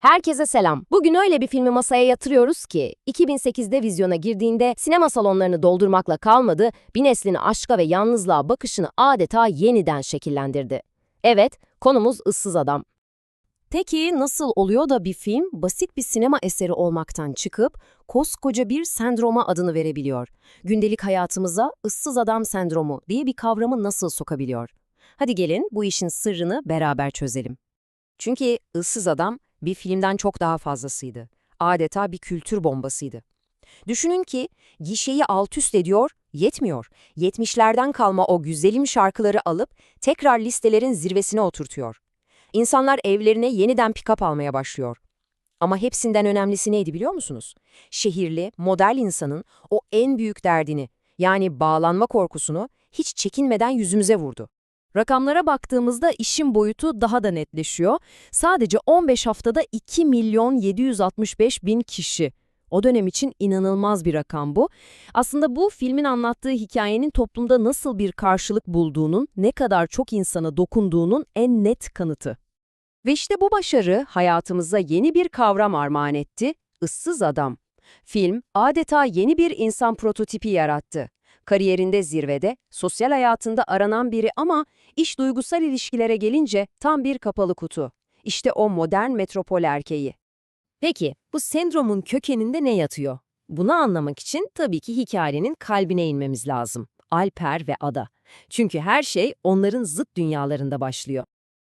Herkese selam. Bugün öyle bir filmi masaya yatırıyoruz ki 2008'de vizyona girdiğinde sinema salonlarını doldurmakla kalmadı, bir neslin aşka ve yalnızlığa bakışını adeta yeniden şekillendirdi. Evet, konumuz ıssız adam. Peki nasıl oluyor da bir film basit bir sinema eseri olmaktan çıkıp koskoca bir sendroma adını verebiliyor? Gündelik hayatımıza ıssız adam sendromu diye bir kavramı nasıl sokabiliyor? Hadi gelin bu işin sırrını beraber çözelim. Çünkü ıssız adam bir filmden çok daha fazlasıydı. Adeta bir kültür bombasıydı. Düşünün ki gişeyi alt üst ediyor, yetmiyor. 70'lerden kalma o güzelim şarkıları alıp tekrar listelerin zirvesine oturtuyor. İnsanlar evlerine yeniden pick-up almaya başlıyor. Ama hepsinden önemlisi neydi biliyor musunuz? Şehirli, model insanın o en büyük derdini, yani bağlanma korkusunu hiç çekinmeden yüzümüze vurdu. Rakamlara baktığımızda işin boyutu daha da netleşiyor. Sadece 15 haftada 2 milyon 765 bin kişi. O dönem için inanılmaz bir rakam bu. Aslında bu filmin anlattığı hikayenin toplumda nasıl bir karşılık bulduğunun, ne kadar çok insana dokunduğunun en net kanıtı. Ve işte bu başarı hayatımıza yeni bir kavram armağan etti, ıssız adam. Film adeta yeni bir insan prototipi yarattı. Kariyerinde zirvede, sosyal hayatında aranan biri ama iş duygusal ilişkilere gelince tam bir kapalı kutu. İşte o modern metropol erkeği. Peki, bu sendromun kökeninde ne yatıyor? Bunu anlamak için tabii ki hikayenin kalbine inmemiz lazım. Alper ve Ada. Çünkü her şey onların zıt dünyalarında başlıyor.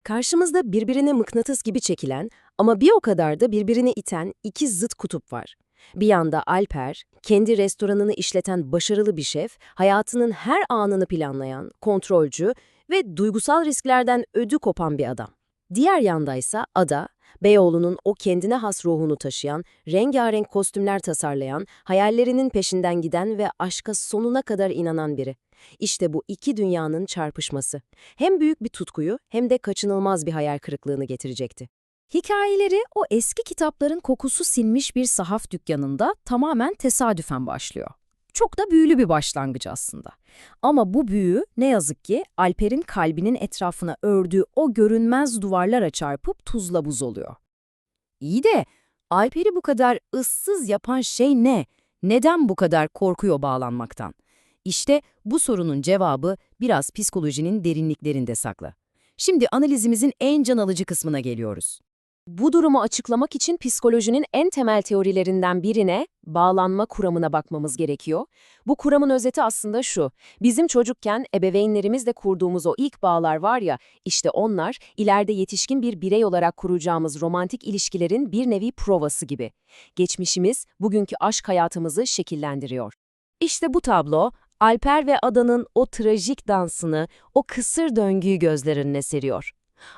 Karşımızda birbirine mıknatıs gibi çekilen ama bir o kadar da birbirini iten iki zıt kutup var. Bir yanda Alper, kendi restoranını işleten başarılı bir şef, hayatının her anını planlayan, kontrolcü ve duygusal risklerden ödü kopan bir adam. Diğer yandaysa Ada, Beyoğlu'nun o kendine has ruhunu taşıyan, rengarenk kostümler tasarlayan, hayallerinin peşinden giden ve aşka sonuna kadar inanan biri. İşte bu iki dünyanın çarpışması. Hem büyük bir tutkuyu hem de kaçınılmaz bir hayal kırıklığını getirecekti. Hikayeleri o eski kitapların kokusu sinmiş bir sahaf dükkanında tamamen tesadüfen başlıyor. Çok da büyülü bir başlangıç aslında. Ama bu büyü ne yazık ki Alper'in kalbinin etrafına ördüğü o görünmez duvarlara çarpıp tuzla buz oluyor. İyi de Alper'i bu kadar ıssız yapan şey ne? Neden bu kadar korkuyor bağlanmaktan? İşte bu sorunun cevabı biraz psikolojinin derinliklerinde saklı. Şimdi analizimizin en can alıcı kısmına geliyoruz. Bu durumu açıklamak için psikolojinin en temel teorilerinden birine, bağlanma kuramına bakmamız gerekiyor. Bu kuramın özeti aslında şu, bizim çocukken ebeveynlerimizle kurduğumuz o ilk bağlar var ya, işte onlar ileride yetişkin bir birey olarak kuracağımız romantik ilişkilerin bir nevi provası gibi. Geçmişimiz bugünkü aşk hayatımızı şekillendiriyor. İşte bu tablo, Alper ve Ada'nın o trajik dansını, o kısır döngüyü gözler önüne seriyor.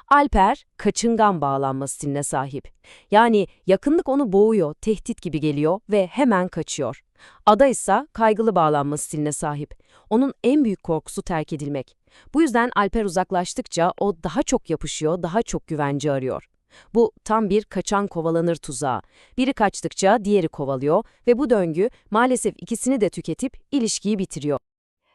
Alper, kaçıngan bağlanma stiline sahip. Yani yakınlık onu boğuyor, tehdit gibi geliyor ve hemen kaçıyor. Ada ise kaygılı bağlanma stiline sahip. Onun en büyük korkusu terk edilmek. Bu yüzden Alper uzaklaştıkça o daha çok yapışıyor, daha çok güvence arıyor. Bu tam bir kaçan kovalanır tuzağı. Biri kaçtıkça diğeri kovalıyor ve bu döngü maalesef ikisini de tüketip ilişkiyi bitiriyor.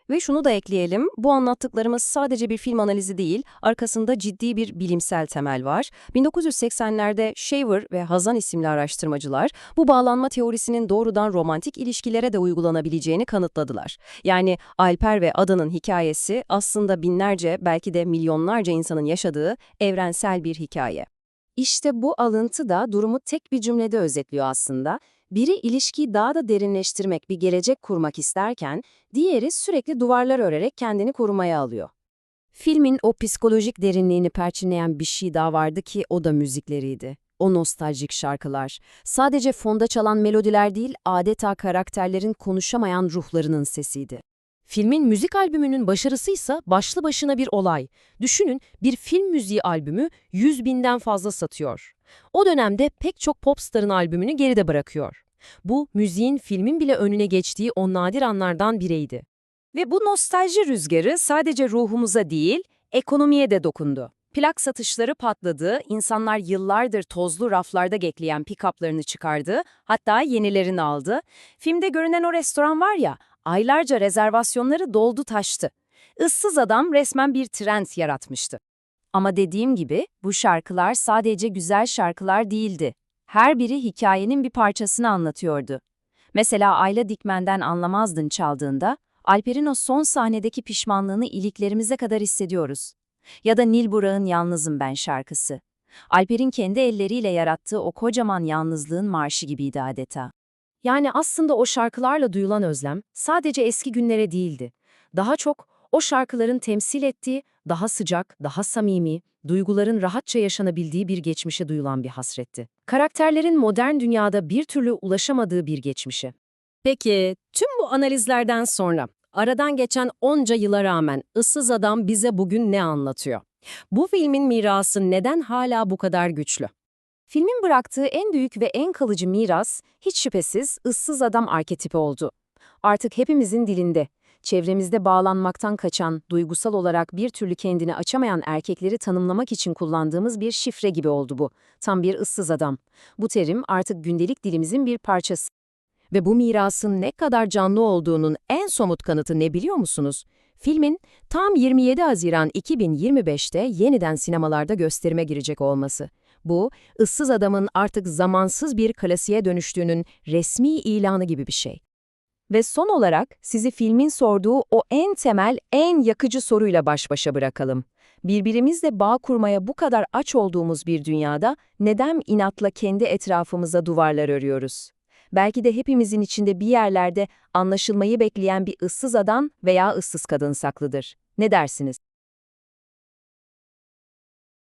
Ve şunu da ekleyelim, bu anlattıklarımız sadece bir film analizi değil, arkasında ciddi bir bilimsel temel var. 1980'lerde Shaver ve Hazan isimli araştırmacılar bu bağlanma teorisinin doğrudan romantik ilişkilere de uygulanabileceğini kanıtladılar. Yani Alper ve Ada'nın hikayesi aslında binlerce, belki de milyonlarca insanın yaşadığı evrensel bir hikaye. İşte bu alıntı da durumu tek bir cümlede özetliyor aslında. Biri ilişkiyi daha da derinleştirmek, bir gelecek kurmak isterken, diğeri sürekli duvarlar örerek kendini korumaya alıyor. Filmin o psikolojik derinliğini perçinleyen bir şey daha vardı ki o da müzikleriydi. O nostaljik şarkılar. Sadece fonda çalan melodiler değil, adeta karakterlerin konuşamayan ruhlarının sesiydi. Filmin müzik albümünün başarısı ise başlı başına bir olay. Düşünün bir film müziği albümü 100 binden fazla satıyor. O dönemde pek çok popstarın albümünü geride bırakıyor. Bu müziğin filmin bile önüne geçtiği o nadir anlardan biriydi. Ve bu nostalji rüzgarı sadece ruhumuza değil, ekonomiye de dokundu. Plak satışları patladı, insanlar yıllardır tozlu raflarda gekleyen pick-up'larını çıkardı, hatta yenilerini aldı. Filmde görünen o restoran var ya, aylarca rezervasyonları doldu taştı. Issız adam resmen bir trend yaratmıştı. Ama dediğim gibi bu şarkılar sadece güzel şarkılar değildi. Her biri hikayenin bir parçasını anlatıyordu. Mesela Ayla Dikmen'den Anlamazdın çaldığında, Alper'in o son sahnedeki pişmanlığını iliklerimize kadar hissediyoruz. Ya da Nil Burak'ın Yalnızım Ben şarkısı. Alper'in kendi elleriyle yarattığı o kocaman yalnızlığın marşı gibiydi adeta. Yani aslında o şarkılarla duyulan özlem sadece eski günlere değildi. Daha çok o şarkıların temsil ettiği daha sıcak, daha samimi, duyguların rahatça yaşanabildiği bir geçmişe duyulan bir hasretti. Karakterlerin modern dünyada bir türlü ulaşamadığı bir geçmişe. Peki, tüm bu analizlerden sonra aradan geçen onca yıla rağmen Issız Adam bize bugün ne anlatıyor? Bu filmin mirası neden hala bu kadar güçlü? Filmin bıraktığı en büyük ve en kalıcı miras hiç şüphesiz ıssız adam arketipi oldu. Artık hepimizin dilinde, çevremizde bağlanmaktan kaçan, duygusal olarak bir türlü kendini açamayan erkekleri tanımlamak için kullandığımız bir şifre gibi oldu bu. Tam bir ıssız adam. Bu terim artık gündelik dilimizin bir parçası. Ve bu mirasın ne kadar canlı olduğunun en somut kanıtı ne biliyor musunuz? Filmin tam 27 Haziran 2025'te yeniden sinemalarda gösterime girecek olması. Bu, ıssız adamın artık zamansız bir klasiğe dönüştüğünün resmi ilanı gibi bir şey. Ve son olarak sizi filmin sorduğu o en temel, en yakıcı soruyla baş başa bırakalım. Birbirimizle bağ kurmaya bu kadar aç olduğumuz bir dünyada neden inatla kendi etrafımıza duvarlar örüyoruz? Belki de hepimizin içinde bir yerlerde anlaşılmayı bekleyen bir ıssız adam veya ıssız kadın saklıdır. Ne dersiniz?